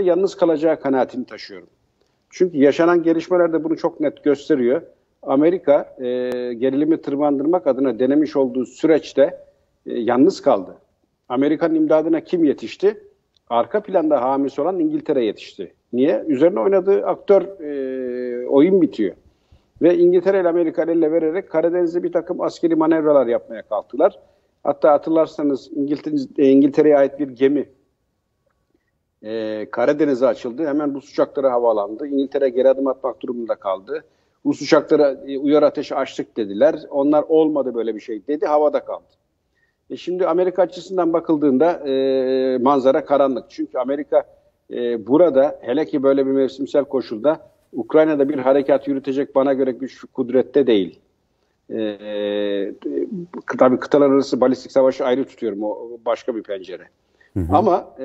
yalnız kalacağı kanaatini taşıyorum. Çünkü yaşanan gelişmeler de bunu çok net gösteriyor. Amerika e, gerilimi tırmandırmak adına denemiş olduğu süreçte e, yalnız kaldı. Amerika'nın imdadına kim yetişti? Arka planda hamisi olan İngiltere yetişti. Niye? Üzerine oynadığı aktör e, oyun bitiyor. Ve İngiltere ile Amerika elle vererek Karadeniz'de bir takım askeri manevralar yapmaya kalktılar. Hatta hatırlarsanız İngiltere, İngiltere'ye ait bir gemi e, Karadeniz'e açıldı. Hemen Rus uçakları havalandı. İngiltere geri adım atmak durumunda kaldı. Rus uçaklara e, uyar ateşi açtık dediler. Onlar olmadı böyle bir şey dedi. Havada kaldı. E şimdi Amerika açısından bakıldığında e, manzara karanlık. Çünkü Amerika e, burada hele ki böyle bir mevsimsel koşulda Ukrayna'da bir harekat yürütecek bana göre güç kudrette değil. E, e, tabii kıtalar arası balistik savaşı ayrı tutuyorum. O başka bir pencere. Hı hı. Ama e,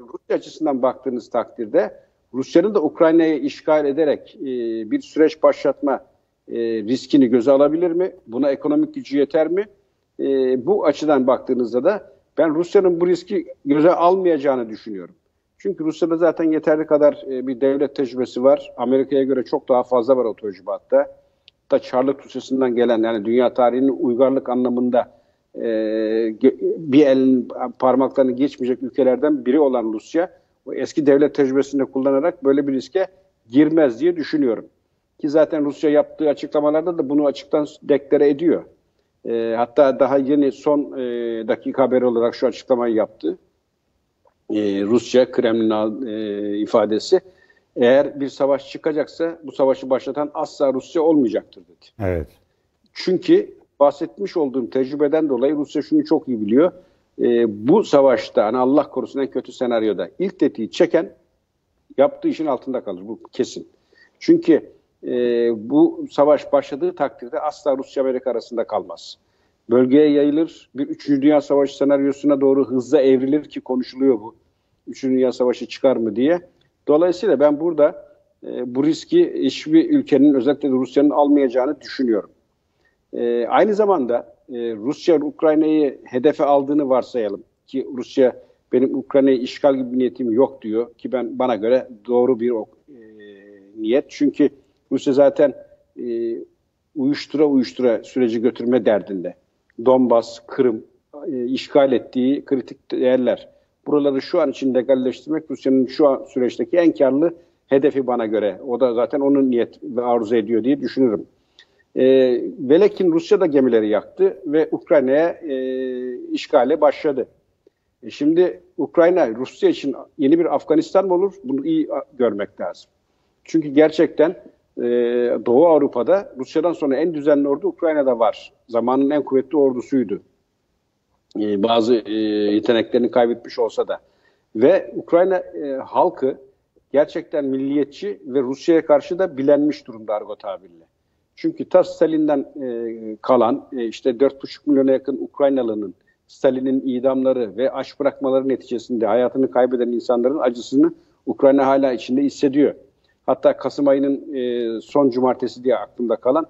Rusya açısından baktığınız takdirde Rusya'nın da Ukrayna'yı işgal ederek e, bir süreç başlatma e, riskini göze alabilir mi? Buna ekonomik gücü yeter mi? E, bu açıdan baktığınızda da ben Rusya'nın bu riski göze almayacağını düşünüyorum. Çünkü Rusya'da zaten yeterli kadar e, bir devlet tecrübesi var. Amerika'ya göre çok daha fazla var o tecrübatta. Da Çarlık Rusya'sından gelen yani dünya tarihinin uygarlık anlamında bir elin parmaklarını geçmeyecek ülkelerden biri olan Rusya o eski devlet tecrübesini kullanarak böyle bir riske girmez diye düşünüyorum. Ki zaten Rusya yaptığı açıklamalarda da bunu açıktan deklare ediyor. E, hatta daha yeni son e, dakika haberi olarak şu açıklamayı yaptı. E, Rusya, Kremlin e, ifadesi. Eğer bir savaş çıkacaksa bu savaşı başlatan asla Rusya olmayacaktır dedi. Evet. Çünkü bahsetmiş olduğum tecrübeden dolayı Rusya şunu çok iyi biliyor. E, bu savaşta hani Allah korusun en kötü senaryoda ilk tetiği çeken yaptığı işin altında kalır. Bu kesin. Çünkü e, bu savaş başladığı takdirde asla Rusya Amerika arasında kalmaz. Bölgeye yayılır. Bir 3. Dünya Savaşı senaryosuna doğru hızla evrilir ki konuşuluyor bu. 3. Dünya Savaşı çıkar mı diye. Dolayısıyla ben burada e, bu riski hiçbir ülkenin özellikle Rusya'nın almayacağını düşünüyorum. E, aynı zamanda e, Rusya Ukrayna'yı hedefe aldığını varsayalım ki Rusya benim Ukrayna'yı işgal gibi bir niyetim yok diyor ki ben bana göre doğru bir e, niyet. Çünkü Rusya zaten e, uyuştura uyuştura süreci götürme derdinde. Donbas, Kırım, e, işgal ettiği kritik yerler. Buraları şu an için legalleştirmek Rusya'nın şu an süreçteki en karlı hedefi bana göre. O da zaten onun niyet ve arzu ediyor diye düşünürüm. E, velekin Rusya da gemileri yaktı ve Ukrayna'ya e, işgale başladı. E şimdi Ukrayna Rusya için yeni bir Afganistan mı olur? Bunu iyi görmek lazım. Çünkü gerçekten e, Doğu Avrupa'da Rusya'dan sonra en düzenli ordu Ukrayna'da var. Zamanın en kuvvetli ordusuydu. E, bazı e, yeteneklerini kaybetmiş olsa da. Ve Ukrayna e, halkı gerçekten milliyetçi ve Rusya'ya karşı da bilenmiş durumda argo tabirle. Çünkü ta Stalin'den e, kalan e, işte 4,5 milyona yakın Ukraynalı'nın Stalin'in idamları ve aç bırakmaları neticesinde hayatını kaybeden insanların acısını Ukrayna hala içinde hissediyor. Hatta Kasım ayının e, son cumartesi diye aklımda kalan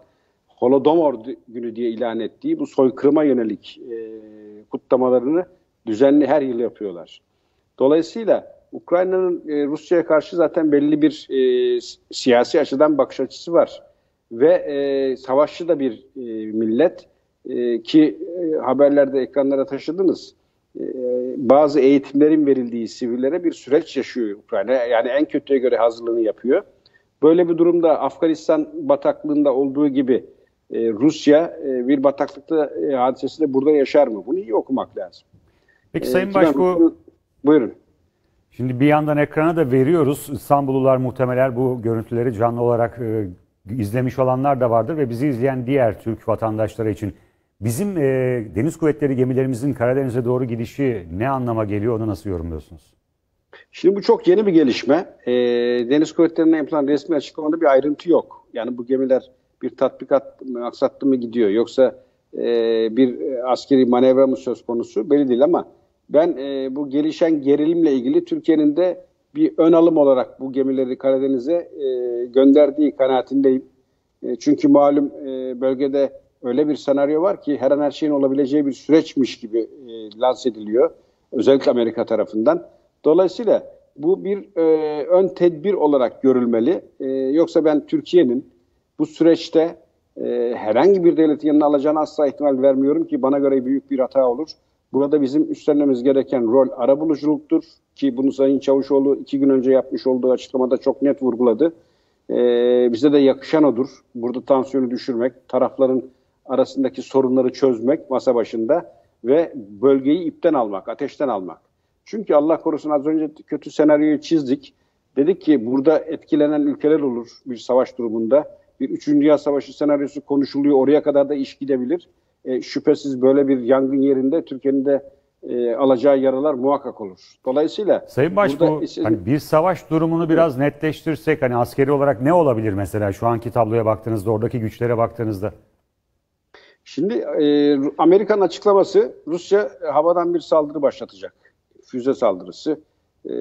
Holodomor günü diye ilan ettiği bu soykırıma yönelik e, kutlamalarını düzenli her yıl yapıyorlar. Dolayısıyla Ukrayna'nın e, Rusya'ya karşı zaten belli bir e, siyasi açıdan bakış açısı var ve e, savaşçı da bir e, millet e, ki e, haberlerde ekranlara taşıdınız. E, bazı eğitimlerin verildiği sivillere bir süreç yaşıyor Ukrayna. Yani en kötüye göre hazırlığını yapıyor. Böyle bir durumda Afganistan bataklığında olduğu gibi e, Rusya e, bir bataklıkta e, hadisesi de burada yaşar mı? Bunu iyi okumak lazım. Peki Sayın e, Başbuğ, buyurun. Şimdi bir yandan ekrana da veriyoruz. İstanbullular muhtemelen bu görüntüleri canlı olarak e, izlemiş olanlar da vardır ve bizi izleyen diğer Türk vatandaşları için bizim e, deniz kuvvetleri gemilerimizin Karadeniz'e doğru gidişi ne anlama geliyor onu nasıl yorumluyorsunuz? Şimdi bu çok yeni bir gelişme. E, deniz kuvvetlerine yapılan resmi açıklamada bir ayrıntı yok. Yani bu gemiler bir tatbikat maksatlı mı gidiyor yoksa e, bir askeri manevra mı söz konusu belli değil ama ben e, bu gelişen gerilimle ilgili Türkiye'nin de bir ön alım olarak bu gemileri Karadeniz'e e, gönderdiği kanaatindeyim. E, çünkü malum e, bölgede öyle bir senaryo var ki her an her şeyin olabileceği bir süreçmiş gibi e, lanse ediliyor. Özellikle Amerika tarafından. Dolayısıyla bu bir e, ön tedbir olarak görülmeli. E, yoksa ben Türkiye'nin bu süreçte e, herhangi bir devletin yanına alacağını asla ihtimal vermiyorum ki bana göre büyük bir hata olur. Burada bizim üstlenmemiz gereken rol arabuluculuktur ki bunu Sayın Çavuşoğlu iki gün önce yapmış olduğu açıklamada çok net vurguladı. Ee, bize de yakışan odur. Burada tansiyonu düşürmek, tarafların arasındaki sorunları çözmek masa başında ve bölgeyi ipten almak, ateşten almak. Çünkü Allah korusun az önce kötü senaryoyu çizdik. Dedik ki burada etkilenen ülkeler olur bir savaş durumunda. Bir Üçüncü Dünya Savaşı senaryosu konuşuluyor. Oraya kadar da iş gidebilir. E, şüphesiz böyle bir yangın yerinde Türkiye'nin de e, alacağı yaralar muhakkak olur. Dolayısıyla Sayın Baş bu hani bir savaş durumunu biraz netleştirsek hani askeri olarak ne olabilir mesela şu anki tabloya baktığınızda oradaki güçlere baktığınızda? Şimdi e, Amerika'nın açıklaması Rusya havadan bir saldırı başlatacak. Füze saldırısı e,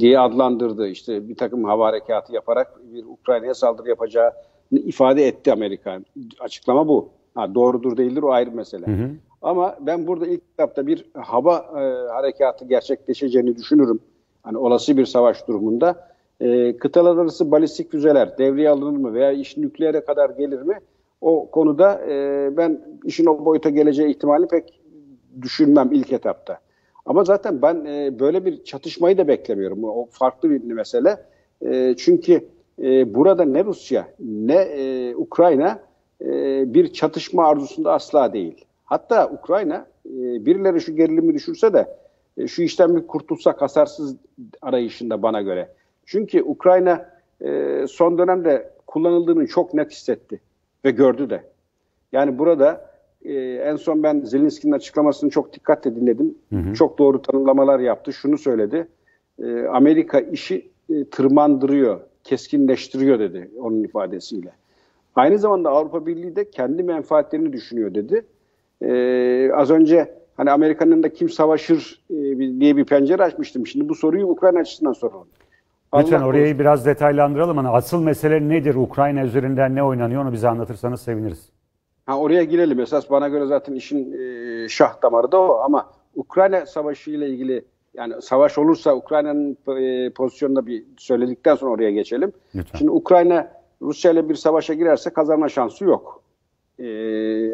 diye adlandırdı. İşte bir takım hava harekatı yaparak bir Ukrayna'ya saldırı yapacağı ifade etti Amerika. Açıklama bu. Ha, doğrudur değildir o ayrı mesele. Hı hı. Ama ben burada ilk kitapta bir hava e, harekatı gerçekleşeceğini düşünürüm. Hani olası bir savaş durumunda. E, kıtalar arası balistik füzeler devreye alınır mı veya iş nükleere kadar gelir mi? O konuda e, ben işin o boyuta geleceği ihtimali pek düşünmem ilk etapta. Ama zaten ben e, böyle bir çatışmayı da beklemiyorum. O farklı bir mesele. E, çünkü e, burada ne Rusya ne e, Ukrayna e, bir çatışma arzusunda asla değil. Hatta Ukrayna e, birileri şu gerilimi düşürse de e, şu işten bir kurtulsak hasarsız arayışında bana göre. Çünkü Ukrayna e, son dönemde kullanıldığını çok net hissetti ve gördü de. Yani burada e, en son ben Zelenski'nin açıklamasını çok dikkatle dinledim. Hı hı. Çok doğru tanımlamalar yaptı. Şunu söyledi. E, Amerika işi e, tırmandırıyor, keskinleştiriyor dedi onun ifadesiyle. Aynı zamanda Avrupa Birliği de kendi menfaatlerini düşünüyor dedi. Ee, az önce hani Amerika'nın da kim savaşır e, diye bir pencere açmıştım. Şimdi bu soruyu Ukrayna açısından soralım. Lütfen Allah orayı biraz detaylandıralım. Hani asıl mesele nedir? Ukrayna üzerinden ne oynanıyor onu bize anlatırsanız seviniriz. Ha, oraya girelim. Esas bana göre zaten işin e, şah damarı da o. Ama Ukrayna Savaşı ile ilgili yani savaş olursa Ukrayna'nın e, pozisyonunda bir söyledikten sonra oraya geçelim. Lütfen. Şimdi Ukrayna Rusya ile bir savaşa girerse kazanma şansı yok. E,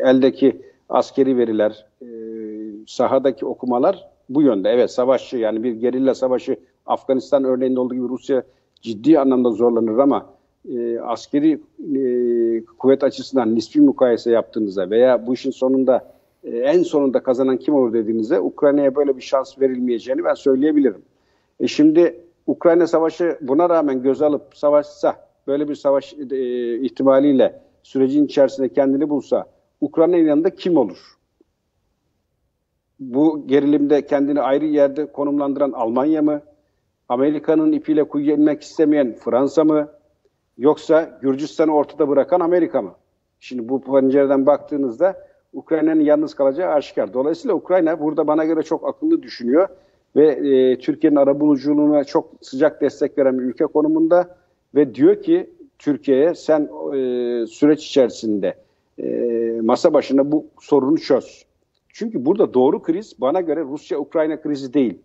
eldeki askeri veriler, e, sahadaki okumalar bu yönde. Evet savaşçı yani bir gerilla savaşı Afganistan örneğinde olduğu gibi Rusya ciddi anlamda zorlanır ama e, askeri e, kuvvet açısından nispi mukayese yaptığınızda veya bu işin sonunda e, en sonunda kazanan kim olur dediğinizde Ukrayna'ya böyle bir şans verilmeyeceğini ben söyleyebilirim. E şimdi Ukrayna Savaşı buna rağmen göz alıp savaşsa, böyle bir savaş e, ihtimaliyle sürecin içerisinde kendini bulsa Ukrayna'nın yanında kim olur? Bu gerilimde kendini ayrı yerde konumlandıran Almanya mı? Amerika'nın ipiyle kuyuya inmek istemeyen Fransa mı? Yoksa Gürcistan'ı ortada bırakan Amerika mı? Şimdi bu pencereden baktığınızda Ukrayna'nın yalnız kalacağı aşikar. Dolayısıyla Ukrayna burada bana göre çok akıllı düşünüyor ve e, Türkiye'nin arabuluculuğuna çok sıcak destek veren bir ülke konumunda ve diyor ki Türkiye'ye sen e, süreç içerisinde e, masa başına bu sorunu çöz. Çünkü burada doğru kriz bana göre Rusya-Ukrayna krizi değil.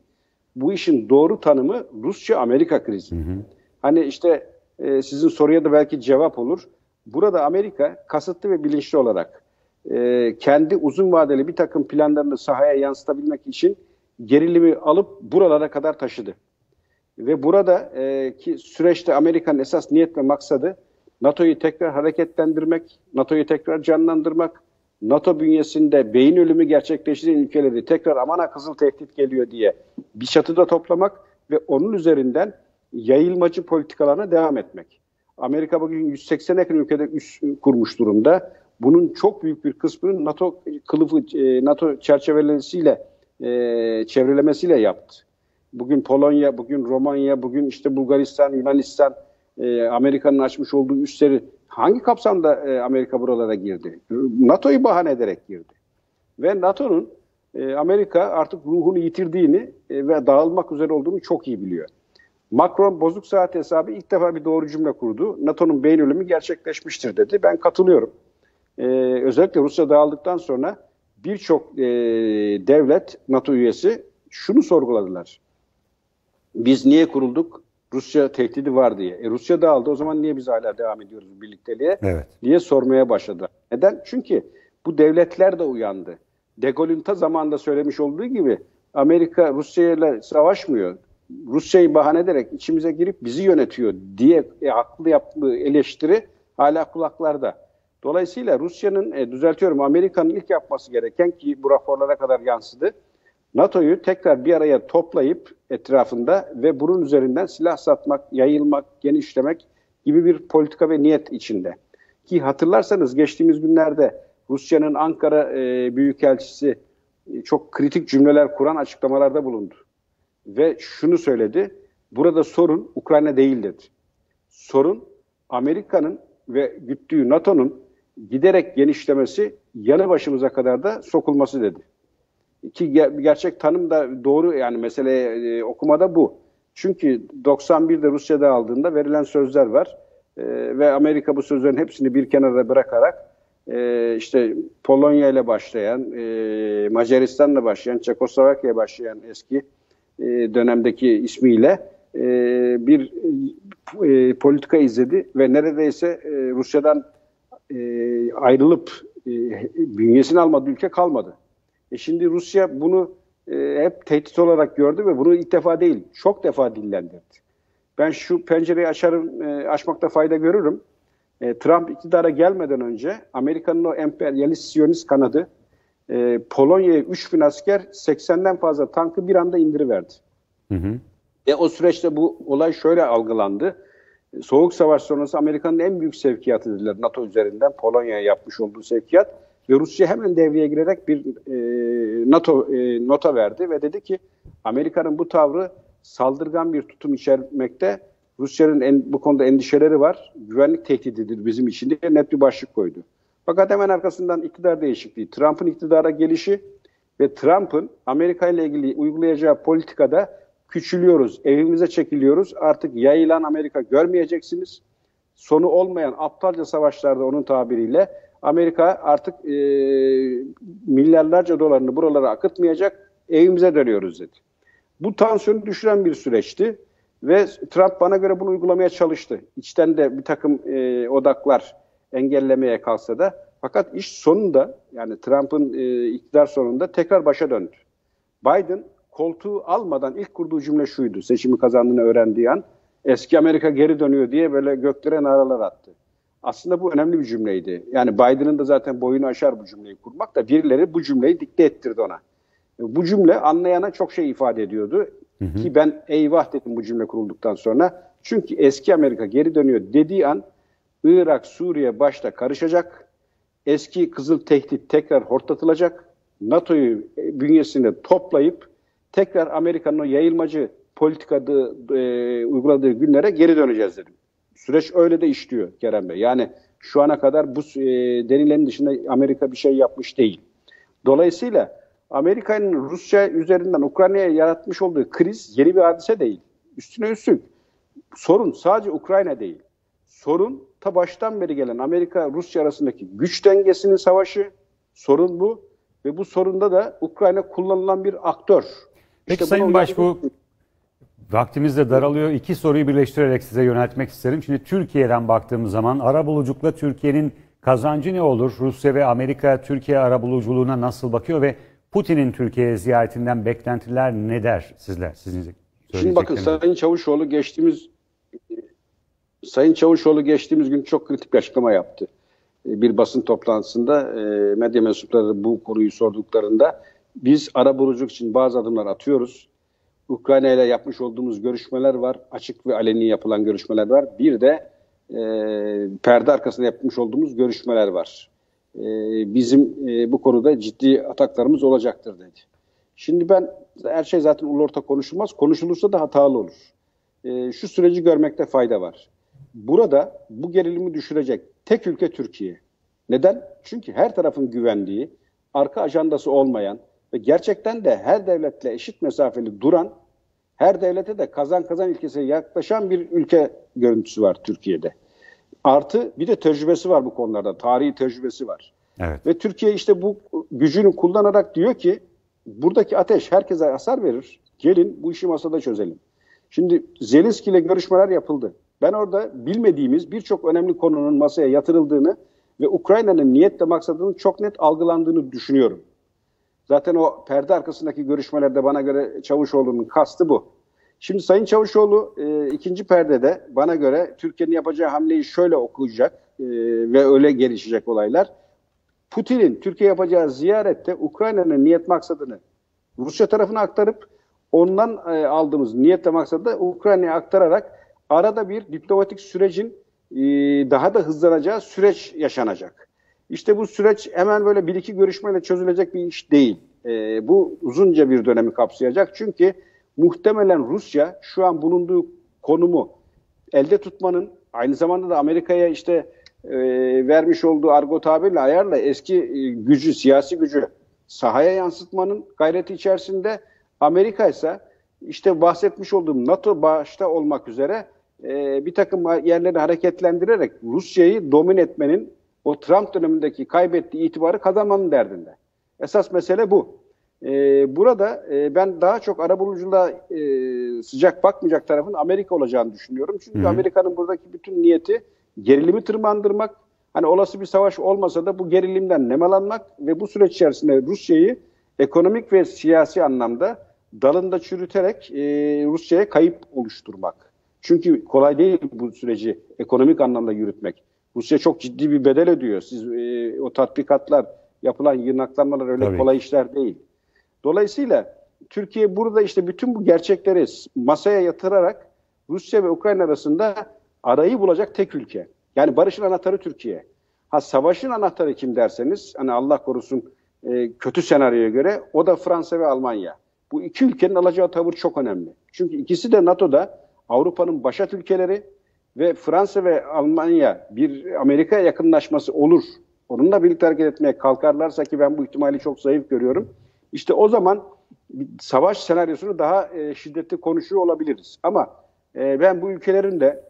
Bu işin doğru tanımı Rusya-Amerika krizi. Hı hı. Hani işte e, sizin soruya da belki cevap olur. Burada Amerika kasıtlı ve bilinçli olarak e, kendi uzun vadeli bir takım planlarını sahaya yansıtabilmek için gerilimi alıp buralara kadar taşıdı. Ve burada e, süreçte Amerika'nın esas niyet ve maksadı NATO'yu tekrar hareketlendirmek, NATO'yu tekrar canlandırmak, NATO bünyesinde beyin ölümü gerçekleştiren ülkeleri tekrar amana kızıl tehdit geliyor diye bir çatıda toplamak ve onun üzerinden yayılmacı politikalarına devam etmek. Amerika bugün 180 yakın ülkede üs kurmuş durumda. Bunun çok büyük bir kısmını NATO kılıfı, e, NATO çerçevelesiyle e, çevrelemesiyle yaptı. Bugün Polonya, bugün Romanya, bugün işte Bulgaristan, Yunanistan, e, Amerika'nın açmış olduğu üsleri hangi kapsamda e, Amerika buralara girdi? NATO'yu bahane ederek girdi. Ve NATO'nun e, Amerika artık ruhunu yitirdiğini e, ve dağılmak üzere olduğunu çok iyi biliyor. Macron bozuk saat hesabı ilk defa bir doğru cümle kurdu. NATO'nun beyin ölümü gerçekleşmiştir dedi. Ben katılıyorum. Ee, özellikle Rusya dağıldıktan sonra birçok e, devlet NATO üyesi şunu sorguladılar. Biz niye kurulduk? Rusya tehdidi var diye. E Rusya da aldı o zaman niye biz hala devam ediyoruz birlikteliğe evet. diye sormaya başladı. Neden? Çünkü bu devletler de uyandı. De Gaulle'ün ta zamanında söylemiş olduğu gibi Amerika Rusya ile savaşmıyor. Rusya'yı bahane ederek içimize girip bizi yönetiyor diye e, haklı yaptığı eleştiri hala kulaklarda. Dolayısıyla Rusya'nın, e, düzeltiyorum Amerika'nın ilk yapması gereken ki bu raporlara kadar yansıdı. NATO'yu tekrar bir araya toplayıp etrafında ve bunun üzerinden silah satmak, yayılmak, genişlemek gibi bir politika ve niyet içinde. Ki hatırlarsanız geçtiğimiz günlerde Rusya'nın Ankara e, Büyükelçisi e, çok kritik cümleler kuran açıklamalarda bulundu. Ve şunu söyledi, burada sorun Ukrayna değil dedi. Sorun Amerika'nın ve güttüğü NATO'nun giderek genişlemesi yanı başımıza kadar da sokulması dedi. Ki gerçek tanım da doğru yani mesele e, okumada bu. Çünkü 91'de Rusya'da aldığında verilen sözler var. E, ve Amerika bu sözlerin hepsini bir kenara bırakarak e, işte Polonya ile başlayan, e, Macaristan'la başlayan, Çekoslovakya başlayan eski dönemdeki ismiyle bir politika izledi ve neredeyse Rusya'dan ayrılıp bünyesini almadığı ülke kalmadı. E şimdi Rusya bunu e, hep tehdit olarak gördü ve bunu ilk defa değil, çok defa dillendirdi. Ben şu pencereyi açarım, e, açmakta fayda görürüm. E, Trump iktidara gelmeden önce Amerika'nın o emperyalist siyonist kanadı e, Polonya'ya 3 bin asker 80'den fazla tankı bir anda indiriverdi. Hı hı. E, o süreçte bu olay şöyle algılandı. Soğuk Savaş sonrası Amerika'nın en büyük sevkiyatı dediler NATO üzerinden Polonya'ya yapmış olduğu sevkiyat. Ve Rusya hemen devreye girerek bir e, NATO e, nota verdi ve dedi ki Amerika'nın bu tavrı saldırgan bir tutum içermekte. Rusya'nın en, bu konuda endişeleri var. Güvenlik tehdididir bizim için diye net bir başlık koydu. Fakat hemen arkasından iktidar değişikliği, Trump'ın iktidara gelişi ve Trump'ın Amerika ile ilgili uygulayacağı politikada küçülüyoruz, evimize çekiliyoruz. Artık yayılan Amerika görmeyeceksiniz. Sonu olmayan aptalca savaşlarda onun tabiriyle Amerika artık e, milyarlarca dolarını buralara akıtmayacak, evimize dönüyoruz dedi. Bu tansiyonu düşüren bir süreçti ve Trump bana göre bunu uygulamaya çalıştı. İçten de bir takım e, odaklar engellemeye kalsa da fakat iş sonunda yani Trump'ın e, iktidar sonunda tekrar başa döndü. Biden koltuğu almadan ilk kurduğu cümle şuydu. Seçimi kazandığını öğrendiği an eski Amerika geri dönüyor diye böyle göklere naralar attı. Aslında bu önemli bir cümleydi. Yani Biden'ın da zaten boyunu aşar bu cümleyi kurmak da birileri bu cümleyi dikte ettirdi ona. Bu cümle anlayana çok şey ifade ediyordu. Hı hı. Ki ben eyvah dedim bu cümle kurulduktan sonra. Çünkü eski Amerika geri dönüyor dediği an Irak, Suriye başta karışacak. Eski kızıl tehdit tekrar hortlatılacak. NATO'yu bünyesinde toplayıp tekrar Amerika'nın o yayılmacı politikada e, uyguladığı günlere geri döneceğiz dedim. Süreç öyle de işliyor Kerem Bey. Yani şu ana kadar bu e, denilenin dışında Amerika bir şey yapmış değil. Dolayısıyla Amerika'nın Rusya üzerinden Ukrayna'ya yaratmış olduğu kriz yeni bir hadise değil. Üstüne üstlük sorun sadece Ukrayna değil. Sorun ta baştan beri gelen Amerika-Rusya arasındaki güç dengesinin savaşı. Sorun bu. Ve bu sorunda da Ukrayna kullanılan bir aktör. Peki işte Sayın Başbuğ, vaktimiz de daralıyor. İki soruyu birleştirerek size yöneltmek isterim. Şimdi Türkiye'den baktığımız zaman arabuluculukla Türkiye'nin kazancı ne olur? Rusya ve Amerika Türkiye arabuluculuğuna nasıl bakıyor ve Putin'in Türkiye ziyaretinden beklentiler ne der sizler? Sizin Şimdi bakın Sayın Çavuşoğlu geçtiğimiz Sayın Çavuşoğlu geçtiğimiz gün çok kritik bir açıklama yaptı. Bir basın toplantısında e, medya mensupları bu konuyu sorduklarında biz ara buluculuk için bazı adımlar atıyoruz. Ukrayna ile yapmış olduğumuz görüşmeler var. Açık ve aleni yapılan görüşmeler var. Bir de e, perde arkasında yapmış olduğumuz görüşmeler var. E, bizim e, bu konuda ciddi ataklarımız olacaktır dedi. Şimdi ben her şey zaten ulu orta konuşulmaz. Konuşulursa da hatalı olur. E, şu süreci görmekte fayda var. Burada bu gerilimi düşürecek tek ülke Türkiye. Neden? Çünkü her tarafın güvendiği, arka ajandası olmayan, ve gerçekten de her devletle eşit mesafeli duran, her devlete de kazan kazan ilkesine yaklaşan bir ülke görüntüsü var Türkiye'de. Artı bir de tecrübesi var bu konularda, tarihi tecrübesi var. Evet. Ve Türkiye işte bu gücünü kullanarak diyor ki buradaki ateş herkese hasar verir. Gelin bu işi masada çözelim. Şimdi Zelenski ile görüşmeler yapıldı. Ben orada bilmediğimiz birçok önemli konunun masaya yatırıldığını ve Ukrayna'nın niyetle maksadının çok net algılandığını düşünüyorum. Zaten o perde arkasındaki görüşmelerde bana göre Çavuşoğlu'nun kastı bu. Şimdi Sayın Çavuşoğlu e, ikinci perdede bana göre Türkiye'nin yapacağı hamleyi şöyle okuyacak e, ve öyle gelişecek olaylar. Putin'in Türkiye yapacağı ziyarette Ukrayna'nın niyet maksadını Rusya tarafına aktarıp ondan e, aldığımız niyetle maksadı da Ukrayna'ya aktararak arada bir diplomatik sürecin e, daha da hızlanacağı süreç yaşanacak. İşte bu süreç hemen böyle bir iki görüşmeyle çözülecek bir iş değil. E, bu uzunca bir dönemi kapsayacak. Çünkü muhtemelen Rusya şu an bulunduğu konumu elde tutmanın aynı zamanda da Amerika'ya işte e, vermiş olduğu argo tabirle ayarla eski e, gücü, siyasi gücü sahaya yansıtmanın gayreti içerisinde Amerika ise işte bahsetmiş olduğum NATO başta olmak üzere e, bir takım yerleri hareketlendirerek Rusya'yı domine etmenin o Trump dönemindeki kaybettiği itibarı kazanmanın derdinde. Esas mesele bu. E, burada e, ben daha çok arabuluculuğa e, sıcak bakmayacak tarafın Amerika olacağını düşünüyorum. Çünkü Amerika'nın buradaki bütün niyeti gerilimi tırmandırmak, hani olası bir savaş olmasa da bu gerilimden nemalanmak ve bu süreç içerisinde Rusya'yı ekonomik ve siyasi anlamda dalında çürüterek e, Rusya'ya kayıp oluşturmak. Çünkü kolay değil bu süreci ekonomik anlamda yürütmek. Rusya çok ciddi bir bedel ödüyor. Siz e, o tatbikatlar, yapılan yırnaklanmalar öyle Tabii. kolay işler değil. Dolayısıyla Türkiye burada işte bütün bu gerçekleri masaya yatırarak Rusya ve Ukrayna arasında arayı bulacak tek ülke. Yani barışın anahtarı Türkiye. Ha savaşın anahtarı kim derseniz hani Allah korusun e, kötü senaryoya göre o da Fransa ve Almanya. Bu iki ülkenin alacağı tavır çok önemli. Çünkü ikisi de NATO'da Avrupa'nın başat ülkeleri ve Fransa ve Almanya bir Amerika'ya yakınlaşması olur. Onunla birlikte hareket etmeye kalkarlarsa ki ben bu ihtimali çok zayıf görüyorum. İşte o zaman savaş senaryosunu daha e, şiddetli konuşuyor olabiliriz. Ama e, ben bu ülkelerin de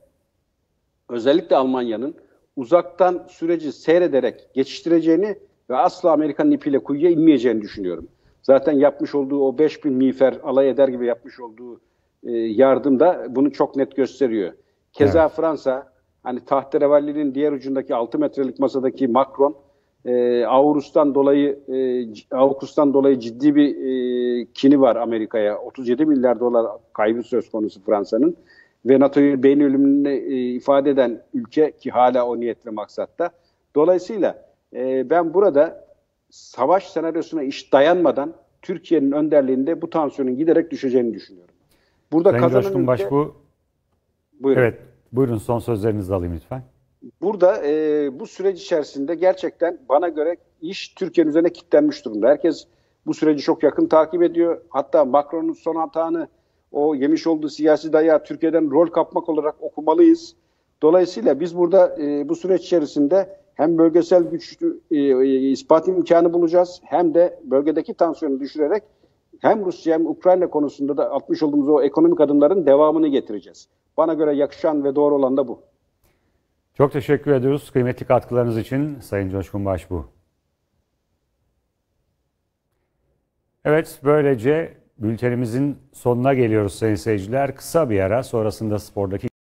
özellikle Almanya'nın uzaktan süreci seyrederek geçiştireceğini ve asla Amerika'nın ipiyle kuyuya inmeyeceğini düşünüyorum. Zaten yapmış olduğu o 5000 miğfer alay eder gibi yapmış olduğu e, yardım da bunu çok net gösteriyor. Keza Evet. Fransa hani tahterevallinin diğer ucundaki 6 metrelik masadaki Macron e, Avrus'tan dolayı e, Avustus'tan dolayı ciddi bir e, kini var Amerika'ya. 37 milyar dolar kaybı söz konusu Fransa'nın ve NATO'yu beyin ölümünü e, ifade eden ülke ki hala o niyetle maksatta. Dolayısıyla e, ben burada savaş senaryosuna iş dayanmadan Türkiye'nin önderliğinde bu tansiyonun giderek düşeceğini düşünüyorum. Burada Sayın Coşkun Başbuğ, Buyurun. evet buyurun son sözlerinizi alayım lütfen. Burada e, bu süreç içerisinde gerçekten bana göre iş Türkiye'nin üzerine kilitlenmiş durumda. Herkes bu süreci çok yakın takip ediyor. Hatta Macron'un son hatanı o yemiş olduğu siyasi dayağı Türkiye'den rol kapmak olarak okumalıyız. Dolayısıyla biz burada e, bu süreç içerisinde hem bölgesel güçlü e, e, ispat imkanı bulacağız hem de bölgedeki tansiyonu düşürerek hem Rusya hem Ukrayna konusunda da atmış olduğumuz o ekonomik adımların devamını getireceğiz. Bana göre yakışan ve doğru olan da bu. Çok teşekkür ediyoruz kıymetli katkılarınız için Sayın Coşkun Başbuğ. Evet böylece bültenimizin sonuna geliyoruz sayın seyirciler. Kısa bir ara sonrasında spordaki